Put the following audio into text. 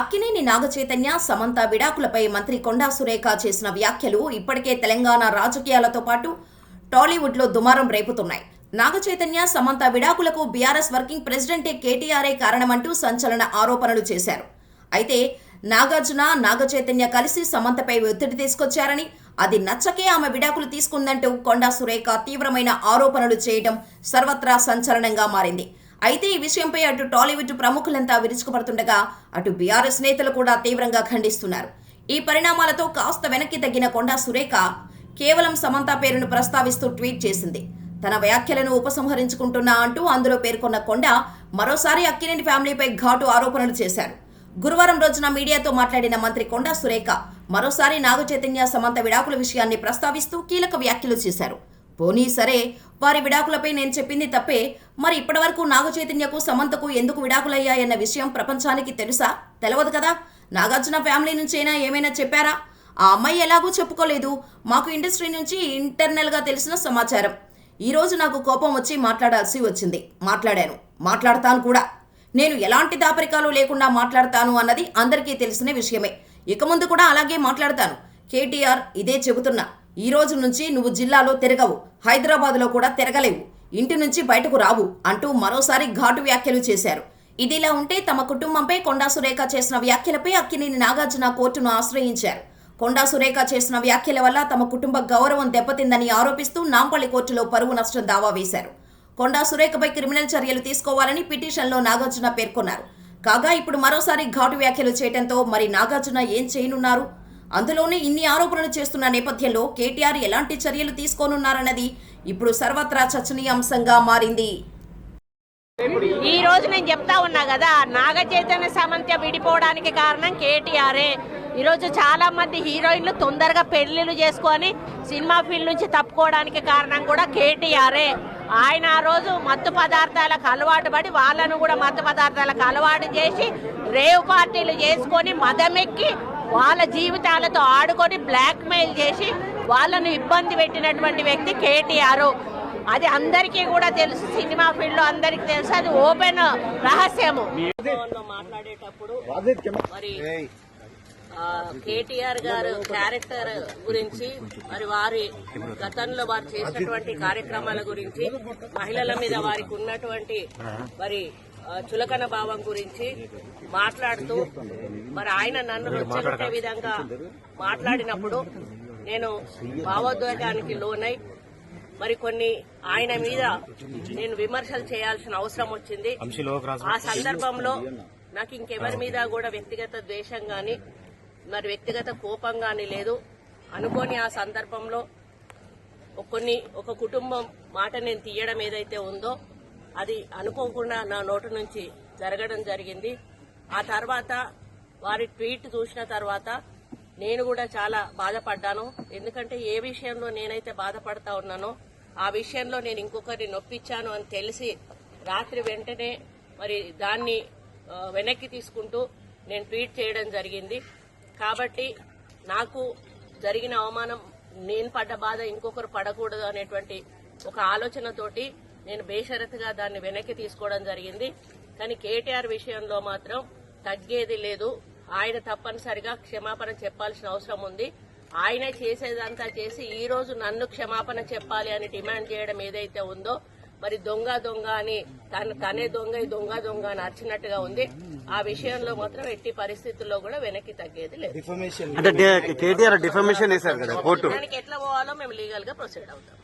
అక్కినేని నాగచైతన్య సమంత విడాకులపై మంత్రి కొండా సురేఖ చేసిన వ్యాఖ్యలు ఇప్పటికే తెలంగాణ రాజకీయాలతో పాటు టాలీవుడ్లో దుమారం రేపుతున్నాయి. నాగచైతన్య సమంత విడాకులకు బీఆర్ఎస్ వర్కింగ్ ప్రెసిడెంటే కేటీఆర్ఏ కారణమంటూ సంచలన ఆరోపణలు చేశారు. అయితే నాగార్జున నాగచైతన్య కలిసి సమంతపై ఒత్తిడి తీసుకొచ్చారని అది నచ్చకే ఆమె విడాకులు తీసుకుందంటూ కొండా సురేఖ తీవ్రమైన ఆరోపణలు చేయడం సర్వత్రా సంచలనంగా మారింది. అయితే ఈ విషయంపై అటు టాలీవుడ్ ప్రముఖులంతా విరుచుకుపడుతుండగా అటు బీఆర్ఎస్ నేతలు కూడా తీవ్రంగా ఖండిస్తున్నారు. ఈ పరిణామాలతో కాస్త వెనక్కి తగ్గిన కొండా సురేఖ కేవలం సమంత పేరును ప్రస్తావిస్తూ ట్వీట్ చేసింది. తన వ్యాఖ్యలను ఉపసంహరించుకుంటున్నా అంటూ అందులో పేర్కొన్న కొండ మరోసారి అక్కినేని ఫ్యామిలీపై ఘాటు ఆరోపణలు చేశారు. గురువారం రోజున మీడియాతో మాట్లాడిన మంత్రి కొండా సురేఖ మరోసారి నాగ చైతన్య సమంత విడాకుల విషయాన్ని ప్రస్తావిస్తూ కీలక వ్యాఖ్యలు చేశారు. పోనీ సరే వారి విడాకులపై నేను చెప్పింది తప్పే. మరి ఇప్పటివరకు నాగచైతన్యకు సమంతకు ఎందుకు విడాకులయ్యాయన్న విషయం ప్రపంచానికి తెలుసా? తెలవదు కదా. నాగార్జున ఫ్యామిలీ నుంచైనా ఏమైనా చెప్పారా? ఆ అమ్మాయి ఎలాగూ చెప్పుకోలేదు. మాకు ఇండస్ట్రీ నుంచి ఇంటర్నల్గా తెలిసిన సమాచారం. ఈరోజు నాకు కోపం వచ్చి మాట్లాడాల్సి వచ్చింది. మాట్లాడాను. మాట్లాడతాను కూడా. నేను ఎలాంటి దాపరికాలు లేకుండా మాట్లాడతాను అన్నది అందరికీ తెలిసిన విషయమే. ఇక ముందు కూడా అలాగే మాట్లాడతాను. కేటీఆర్ ఇదే చెబుతున్నా. ఈ రోజు నుంచి నువ్వు జిల్లాలో తిరగవు హైదరాబాద్లో కూడా తిరగలేవు. ఇంటి నుంచి బయటకు రావు అంటూ మరోసారి ఘాటు వ్యాఖ్యలు చేశారు. ఇదిలా ఉంటే తమ కుటుంబంపై కొండా సురేఖ చేసిన వ్యాఖ్యలపై అక్కినేని నాగార్జున కోర్టును ఆశ్రయించారు. కొండా సురేఖ చేసిన వ్యాఖ్యల వల్ల తమ కుటుంబ గౌరవం దెబ్బతిందని ఆరోపిస్తూ నాంపల్లి కోర్టులో పరువు నష్టం దావా వేశారు. కొండా సురేఖపై క్రిమినల్ చర్యలు తీసుకోవాలని పిటిషన్లో నాగార్జున పేర్కొన్నారు. కాగా ఇప్పుడు మరోసారి ఘాటు వ్యాఖ్యలు చేయడంతో మరి నాగార్జున ఏం చేయనున్నారు? అందులోనే ఇన్ని ఆరోపణలు చేస్తున్న నేపథ్యంలో కేటీఆర్ ఎలాంటి చర్యలు తీసుకోనున్నారన్నది ఇప్పుడు సర్వత్రా చర్చనీయాంశంగా మారింది. ఈ రోజు నేను చెప్తా ఉన్నా కదా నాగ చైతన్య సమంత విడిపోవడానికి కారణం కేటీఆర్ఏ ఈరోజు చాలా మంది హీరోయిన్లు తొందరగా పెళ్ళిళ్ళు చేసుకొని సినిమా ఫీల్డ్ నుంచి తప్పుకోవడానికి కారణం కూడా కేటీఆర్ఏ ఆయన ఆ రోజు మత్తు పదార్థాలకు అలవాటు పడి వాళ్ళను కూడా మత్తు పదార్థాలకు అలవాటు చేసి రేవ్ పార్టీలు చేసుకొని మదమెక్కి వాళ్ళ జీవితాలతో ఆడుకొని బ్లాక్ మెయిల్ చేసి వాళ్ళను ఇబ్బంది పెట్టినటువంటి వ్యక్తి కేటీఆర్. అది అందరికీ కూడా తెలుసు సినిమా ఫీల్డ్లో అందరికీ తెలుసు అది ఓపెన్ రహస్యము. మాట్లాడేటప్పుడు మరి ఆ, కేటీఆర్ గారు క్యారెక్టర్ గురించి మరి వారి గతంలో వారు చేసినటువంటి కార్యక్రమాల గురించి మహిళల మీద వారికి ఉన్నటువంటి మరి చులకన భావం గురించి మాట్లాడుతూ మరి ఆయన నన్ను రెచ్చగొట్టే విధంగా మాట్లాడినప్పుడు నేను భావోద్వేగానికి లోనై మరి కొన్ని ఆయన మీద నేను విమర్శలు చేయాల్సిన అవసరం వచ్చింది. ఆ సందర్భంలో నాకు ఇంకెవరి మీద కూడా వ్యక్తిగత ద్వేషం గాని మరి వ్యక్తిగత కోపం గాని లేదు. అనుకోని ఆ సందర్భంలో కొన్ని ఒక కుటుంబం మాట నేను తీయడం ఏదైతే ఉందో అది అనుకోకుండా నా నోటు నుంచి జరగడం జరిగింది. ఆ తర్వాత వారి ట్వీట్ చూసిన తర్వాత నేను కూడా చాలా బాధపడ్డాను. ఎందుకంటే ఏ విషయంలో నేనైతే బాధపడతా ఉన్నానో ఆ విషయంలో నేను ఇంకొకరిని నొప్పించాను అని తెలిసి రాత్రి వెంటనే మరి దాన్ని వెనక్కి తీసుకుంటూ నేను ట్వీట్ చేయడం జరిగింది. కాబట్టి నాకు జరిగిన అవమానం నేను పడ్డ బాధ ఇంకొకరు పడకూడదు అనేటువంటి ఒక ఆలోచనతోటి నేను బేషరతుగా దాన్ని వెనక్కి తీసుకోవడం జరిగింది. కానీ కేటీఆర్ విషయంలో మాత్రం తగ్గేది లేదు. ఆయన తప్పనిసరిగా క్షమాపణ చెప్పాల్సిన అవసరం ఉంది. ఆయన చేసేదంతా చేసి ఈ రోజు నన్ను క్షమాపణ చెప్పాలి అని డిమాండ్ చేయడం ఏదైతే ఉందో మరి దొంగ దొంగ అని తను తనే దొంగ ఈ దొంగ దొంగ అని అరిచినట్టుగా ఉంది. ఆ విషయంలో మాత్రం ఎట్టి పరిస్థితుల్లో కూడా వెనక్కి తగ్గేది లేదు. అంటే డే- కేటీఆర్ డిఫర్మేషన్ దానికి ఎట్లా పోవాలో మేము లీగల్గా ప్రొసీడ్ అవుతాం.